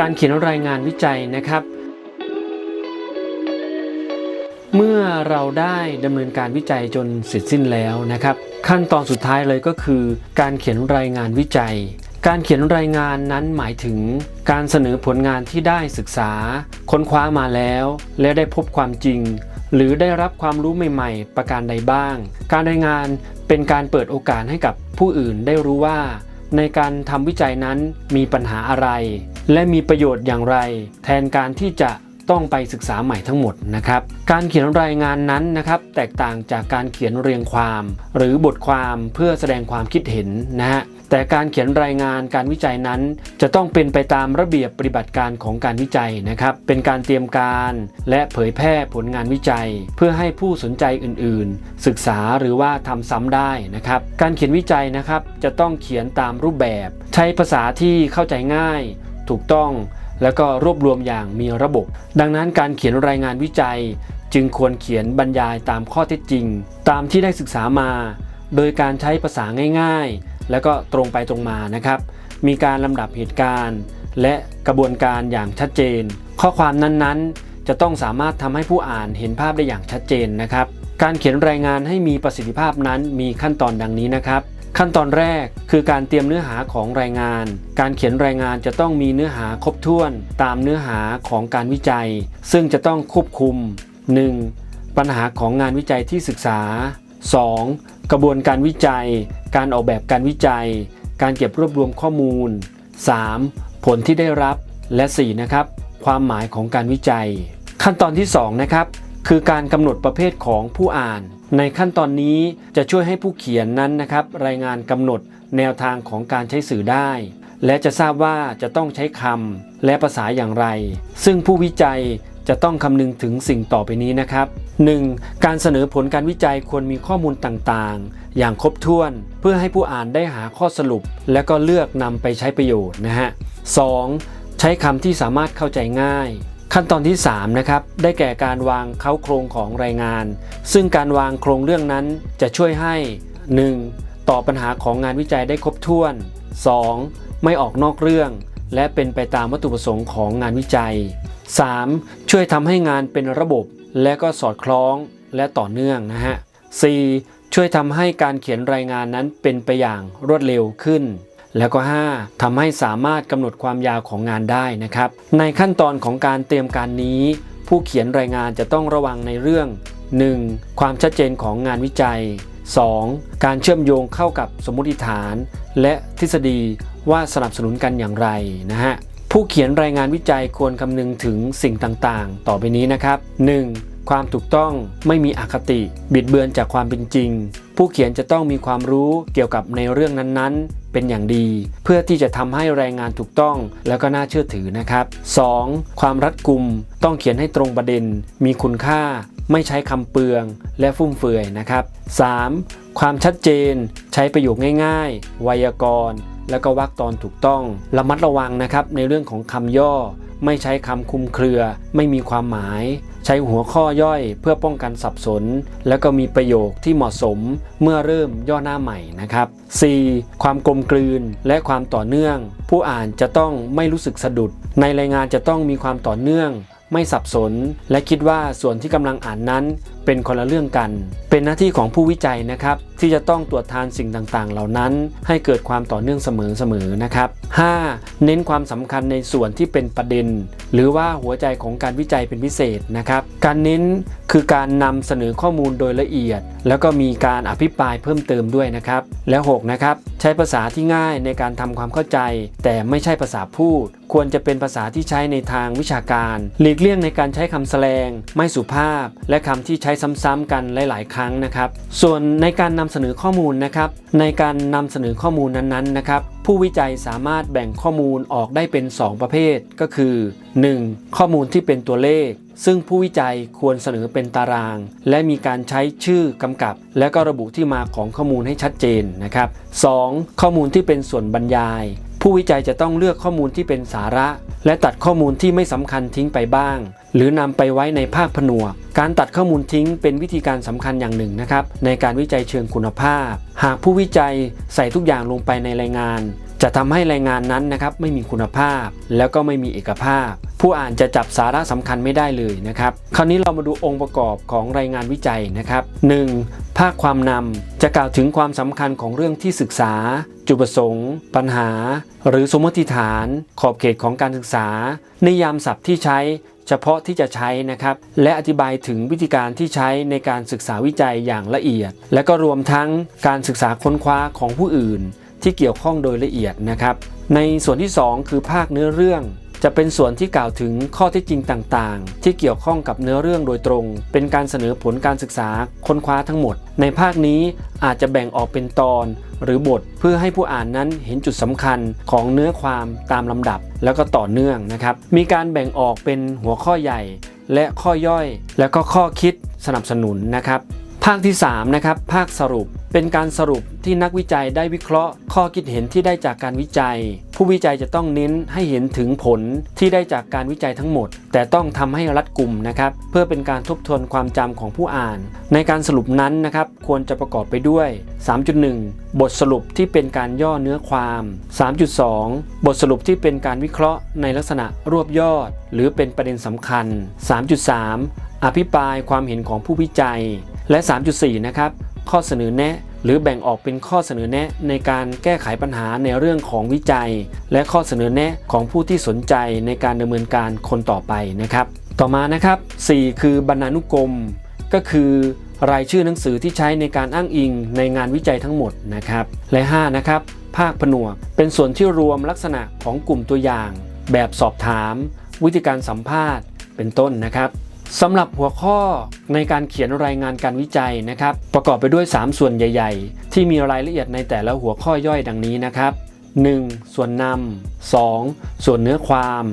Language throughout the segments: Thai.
การเขียนรายงานวิจัยนะครับ เมื่อเราได้ดำเนินการวิจัยจนเสร็จสิ้นแล้วนะครับ ขั้นตอนสุดท้ายเลยก็คือ การเขียนรายงานวิจัย การเขียนรายงานนั้นหมายถึง การเสนอผลงานที่ได้ศึกษา ค้นคว้ามาแล้ว และได้พบความจริงหรือได้รับความรู้ใหม่ ๆ ประการใดบ้าง การรายงานเป็นการเปิดโอกาสให้กับผู้อื่นได้รู้ว่า ในการทำวิจัยนั้นมีปัญหาอะไร และมีประโยชน์อย่างไร แทนการที่จะต้องไปศึกษาใหม่ทั้งหมดนะครับ การเขียนรายงานนั้นนะครับ แตกต่างจากการเขียนเรียงความ หรือบทความเพื่อแสดงความคิดเห็นนะฮะแต่การเขียนรายงานการวิจัยนั้น จะต้องเป็นไปตามระเบียบปฏิบัติการของการวิจัยนะครับ เป็นการเตรียมการและเผยแพร่ผลงานวิจัย เพื่อให้ผู้สนใจอื่นๆ ศึกษาหรือว่าทำซ้ำได้นะครับ การเขียนวิจัยนะครับจะต้องเขียนตามรูปแบบ ใช้ภาษาที่เข้าใจง่าย ถูกต้อง แล้วก็รวบรวมอย่างมีระบบ ดังนั้นการเขียนรายงานวิจัย จึงควรเขียนบรรยายตามข้อเท็จจริง ตามที่ได้ศึกษามา โดยการใช้ภาษาง่าย ๆ แล้วก็ตรงไปตรงมานะครับ มีการลำดับเหตุการณ์ และกระบวนการอย่างชัดเจน ข้อความนั้นๆ จะต้องสามารถทำให้ผู้อ่านเห็นภาพได้อย่างชัดเจนนะครับ การเขียนรายงานให้มีประสิทธิภาพนั้นมีขั้นตอนดังนี้นะครับ ขั้นตอนแรกคือการเตรียมเนื้อหาของรายงาน การเขียนรายงานจะต้องมีเนื้อหาครบถ้วน ตามเนื้อหาของการวิจัย ซึ่งจะต้องควบคุม 1. ปัญหาของงานวิจัยที่ศึกษา 2. กระบวนการวิจัย การออกแบบการวิจัย การเก็บรวบรวมข้อมูล 3. ผลที่ได้รับ และ 4. นะครับ ความหมายของการวิจัย ขั้นตอนที่ 2 นะครับ คือการกำหนดประเภทของผู้อ่าน ในขั้นตอนนี้จะช่วยให้ผู้เขียนนั้นนะครับ รายงานกำหนดแนวทางของการใช้สื่อได้ และจะทราบว่าจะต้องใช้คำและภาษาอย่างไร ซึ่งผู้วิจัยจะต้องคำนึงถึงสิ่งต่อไปนี้นะครับ 1. การเสนอผลการวิจัยควรมีข้อมูลต่างๆ อย่างครบถ้วน เพื่อให้ผู้อ่านได้หาข้อสรุป และก็เลือกนำไปใช้ประโยชน์นะฮะ 2. ใช้คำที่สามารถเข้าใจง่าย ขั้นตอนที่3นะครับได้แก่การวางเค้าโครงของรายงาน ซึ่งการวางโครงเรื่องนั้นจะช่วยให้ 1. ตอบปัญหาของงานวิจัยได้ครบถ้วน 2. ไม่ออกนอกเรื่อง และเป็นไปตามวัตถุประสงค์ของงานวิจัย 3. ช่วยทำให้งานเป็นระบบ และก็สอดคล้องและต่อเนื่องนะฮะ 4. ช่วยทำให้การเขียนรายงานนั้นเป็นไปอย่างรวดเร็วขึ้น แล้วก็ 5. ทำให้สามารถกำหนดความยาวของงานได้นะครับ ในขั้นตอนของการเตรียมการนี้ ผู้เขียนรายงานจะต้องระวังในเรื่อง 1. ความชัดเจนของงานวิจัย 2. การเชื่อมโยงเข้ากับสมมติฐาน และทฤษฎีว่าสนับสนุนกันอย่างไรนะฮะผู้เขียนรายงานวิจัยควรคำนึงถึงสิ่งต่างๆ ต่อไปนี้นะครับ 1. ความถูกต้องไม่มีอคติ บิดเบือนจากความเป็นจริง ผู้เขียนจะต้องมีความรู้เกี่ยวกับในเรื่องนั้นๆ เป็นอย่างดี เพื่อที่จะทำให้รายงานถูกต้องแล้วก็น่าเชื่อถือนะครับ 2. ความรัดกุมต้องเขียนให้ตรงประเด็น มีคุณค่า ไม่ใช้คำเปลืองและฟุ่มเฟือยนะครับ 3. ความชัดเจน ใช้ประโยคง่าย ๆ ไวยากรณ์ แล้วก็วรรคตอนถูกต้อง ระมัดระวังนะครับในเรื่องของคำย่อ ไม่ใช้คำคุมเครือ ไม่มีความหมาย ใช้หัวข้อย่อยเพื่อป้องกันสับสน แล้วก็มีประโยคที่เหมาะสมเมื่อเริ่มย่อหน้าใหม่นะครับ 4. ความกลมกลืนและความต่อเนื่อง ผู้อ่านจะต้องไม่รู้สึกสะดุด ในรายงานจะต้องมีความต่อเนื่อง ไม่สับสน และคิดว่าส่วนที่กำลังอ่านนั้น เป็นคนละเรื่องกัน เป็นหน้าที่ของผู้วิจัยนะครับ ที่จะต้องตรวจทานสิ่งต่างๆ เหล่านั้น ให้เกิดความต่อเนื่องเสมอๆนะครับ 5. เน้นความสำคัญในส่วนที่เป็นประเด็น หรือว่าหัวใจของการวิจัยเป็นพิเศษนะครับการเน้นคือการนำเสนอข้อมูลโดยละเอียด แล้วก็มีการอภิปรายเพิ่มเติมด้วยนะครับและ6นะครับใช้ภาษาที่ง่ายในการทำความเข้าใจ แต่ไม่ใช่ภาษาพูด ควรจะเป็นภาษาที่ใช้ในทางวิชาการ หลีกเลี่ยงในการใช้คำแสลงไม่สุภาพ และคำที่ใช้ซ้ำๆกันหลาย ๆ ครั้งนะครับส่วนในการนำเสนอข้อมูลนะครับ ในการนำเสนอข้อมูลนั้นๆนะครับ ผู้วิจัยสามารถแบ่งข้อมูลออกได้เป็น 2 ประเภท ก็คือ 1. ข้อมูลที่เป็นตัวเลข ซึ่งผู้วิจัยควรเสนอเป็นตาราง และมีการใช้ชื่อกำกับ และก็ระบุที่มาของข้อมูลให้ชัดเจนนะครับ 2. ข้อมูลที่เป็นส่วนบรรยาย ผู้วิจัยจะต้องเลือกข้อมูลที่เป็นสาระ และตัดข้อมูลที่ไม่สำคัญทิ้งไปบ้าง หรือนำไปไว้ในภาคผนวก การตัดข้อมูลทิ้งเป็นวิธีการสำคัญอย่างหนึ่งนะครับ ในการวิจัยเชิงคุณภาพ หากผู้วิจัยใส่ทุกอย่างลงไปในรายงาน จะทำให้รายงานนั้นนะครับไม่มีคุณภาพ แล้วก็ไม่มีเอกภาพ ผู้อ่านจะจับสาระสำคัญไม่ได้เลยนะครับคราวนี้เรามาดูองค์ประกอบของรายงานวิจัยนะครับ 1. ภาคความนำจะกล่าวถึงความสำคัญของเรื่องที่ศึกษา จุดประสงค์ ปัญหา หรือสมมติฐาน ขอบเขตของการศึกษา นิยามศัพท์ที่ใช้เฉพาะที่จะใช้นะครับ และอธิบายถึงวิธีการที่ใช้ในการศึกษาวิจัยอย่างละเอียด และก็รวมทั้งการศึกษาค้นคว้าของผู้อื่น ที่เกี่ยวข้องโดยละเอียดนะครับ ในส่วนที่ 2 คือภาคเนื้อเรื่อง จะเป็นส่วนที่กล่าวถึงข้อเท็จจริงต่างๆ ที่เกี่ยวข้องกับเนื้อเรื่องโดยตรง เป็นการเสนอผลการศึกษาค้นคว้าทั้งหมด ในภาคนี้อาจจะแบ่งออกเป็นตอน หรือบทเพื่อให้ผู้อ่านนั้นเห็นจุดสำคัญของเนื้อความตามลำดับ แล้วก็ต่อเนื่องนะครับ มีการแบ่งออกเป็นหัวข้อใหญ่ และข้อย่อย แล้วก็ข้อคิดสนับสนุนนะครับ ภาคที่3นะครับภาคสรุป เป็นการสรุปที่นักวิจัยได้วิเคราะห์ ข้อคิดเห็นที่ได้จากการวิจัย ผู้วิจัยจะต้องเน้นให้เห็นถึงผลที่ได้จากการวิจัยทั้งหมด แต่ต้องทำให้รัดกลุ่มนะครับเพื่อเป็นการทบทวนความจำของผู้อ่าน ในการสรุปนั้นนะครับควรจะประกอบไปด้วย 3.1 บทสรุปที่เป็นการย่อเนื้อความ 3.2 บทสรุปที่เป็นการวิเคราะห์ในลักษณะรวบยอด หรือเป็นประเด็นสำคัญ 3.3 อภิปรายความเห็นของผู้วิจัย และ 3.4 นะครับ ข้อเสนอแนะ หรือแบ่งออกเป็นข้อเสนอแนะในการแก้ไขปัญหาในเรื่องของวิจัย และข้อเสนอแนะของผู้ที่สนใจในการดำเนินการคนต่อไปนะครับ ต่อมานะครับ 4 คือบรรณานุกรม ก็คือรายชื่อหนังสือที่ใช้ในการอ้างอิงในงานวิจัยทั้งหมดนะครับ และ 5 นะครับ ภาคผนวก เป็นส่วนที่รวมลักษณะของกลุ่มตัวอย่าง แบบสอบถาม วิธีการสัมภาษณ์ เป็นต้นนะครับ สำหรับหัวข้อในการเขียนรายงานการวิจัยนะครับ ประกอบไปด้วย 3 ส่วนใหญ่ ๆ ที่มีรายละเอียดในแต่ละหัวข้อย่อยดังนี้นะครับ 1. ส่วนนำ 2. ส่วนเนื้อความ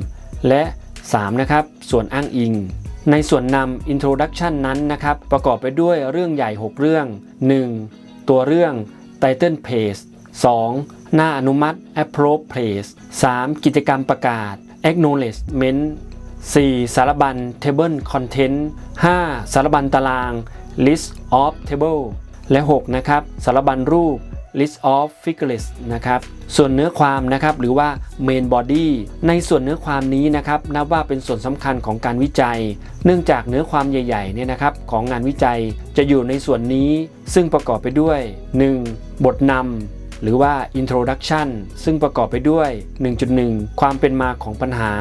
และ 3. นะครับ ส่วนอ้างอิง ในส่วนนำ introduction นั้นนะครับ ประกอบไปด้วยเรื่องใหญ่ 6 เรื่อง 1. ตัวเรื่อง title page 2. หน้าอนุมัติ approve page 3. กิจกรรมประกาศ acknowledgement 4. สารบัญ table content 5. สารบัญตาราง list of table และ 6 นะครับ สารบัญรูป list of figures นะครับ ส่วนเนื้อความนะครับหรือว่า main body ในส่วนเนื้อความนี้นะครับนับว่าเป็นส่วนสำคัญของการวิจัย เนื่องจากเนื้อความใหญ่ๆเนี่ยนะครับของงานวิจัยจะอยู่ในส่วนนี้ซึ่งประกอบไปด้วย 1. บทนำ หรือว่า introduction ซึ่งประกอบไปด้วย 1.1 ความเป็นมาของปัญหา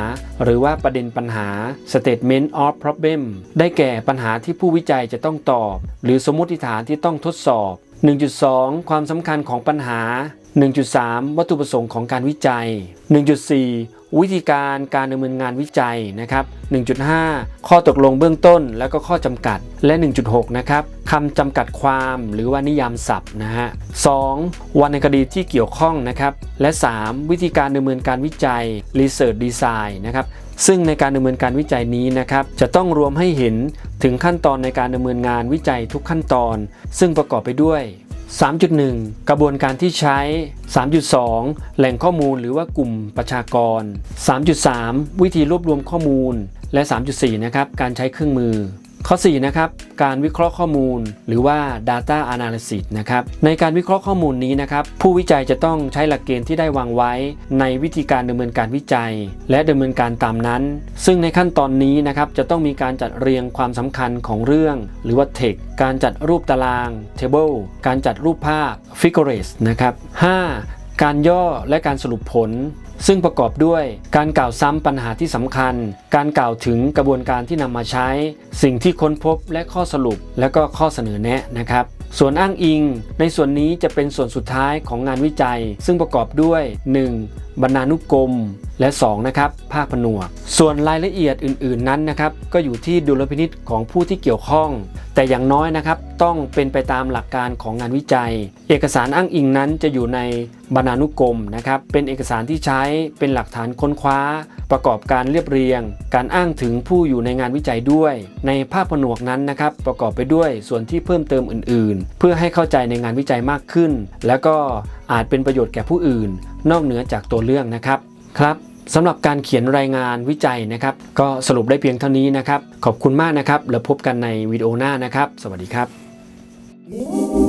หรือว่าประเด็นปัญหา statement of problem ได้แก่ปัญหาที่ผู้วิจัยจะต้องตอบ หรือสมมติฐานที่ต้องทดสอบ 1.2 ความสำคัญของปัญหา 1.3 วัตถุประสงค์ของการวิจัย 1.4 วิธีการการดำเนินงานวิจัยนะครับ 1.5 ข้อตกลงเบื้องต้น แล้วก็ข้อจำกัด และ 1.6 นะครับคำจำกัดความหรือว่านิยามศัพท์นะฮะ 2. วรรณคดีที่เกี่ยวข้องนะครับ และ 3. วิธีการดำเนินการวิจัย Research Design นะครับซึ่งในการดำเนินการวิจัยนี้นะครับ จะต้องรวมให้เห็นถึงขั้นตอนในการดำเนินงานวิจัยทุกขั้นตอน ซึ่งประกอบไปด้วย 3.1 กระบวนการที่ใช้ 3.2 แหล่งข้อมูลหรือว่ากลุ่มประชากร 3.3 วิธีรวบรวมข้อมูล และ 3.4 นะครับ การใช้เครื่องมือ ข้อ4นะครับการวิเคราะห์ข้อมูลหรือว่า data analysis นะครับในการวิเคราะห์ข้อมูลนี้นะครับผู้วิจัยจะต้องใช้หลักเกณฑ์ที่ได้วางไว้ ในวิธีการดำเนินการวิจัย และดำเนินการตามนั้น ซึ่งในขั้นตอนนี้นะครับจะต้องมีการจัดเรียงความสำคัญของเรื่อง หรือว่า text การจัดรูปตาราง table การจัดรูปภาพ figures นะครับ 5. การย่อและการสรุปผล ซึ่งประกอบด้วยการกล่าวซ้ำปัญหาที่สำคัญ การกล่าวถึงกระบวนการที่นำมาใช้ สิ่งที่ค้นพบและข้อสรุป และก็ข้อเสนอแนะนะครับ ส่วนอ้างอิง ในส่วนนี้จะเป็นส่วนสุดท้ายของงานวิจัย ซึ่งประกอบด้วย 1. บรรณานุกรม และ 2. นะครับภาคผนวก ส่วนรายละเอียดอื่น ๆนั้นนะครับก็อยู่ที่ดุลพินิษของผู้ที่เกี่ยวข้อง แต่อย่างน้อยนะครับต้องเป็นไปตามหลักการของงานวิจัย เอกสารอ้างอิงนั้นจะอยู่ในบรรณานุกรมนะครับ เป็นเอกสารที่ใช้เป็นหลักฐานค้นคว้า ประกอบการเรียบเรียง การอ้างถึงผู้อยู่ในงานวิจัยด้วย ในภาคผนวกนั้นนะครับ ประกอบไปด้วยส่วนที่เพิ่มเติมอื่น ๆ เพื่อให้เข้าใจในงานวิจัยมากขึ้น แล้วก็อาจเป็นประโยชน์แก่ผู้อื่น นอกเหนือจากตัวเรื่องนะครับครับสำหรับการเขียนรายงานวิจัยนะครับ ก็สรุปได้เพียงเท่านี้นะครับ ขอบคุณมากนะครับ แล้วพบกันในวิดีโอหน้านะครับ สวัสดีครับ Thank.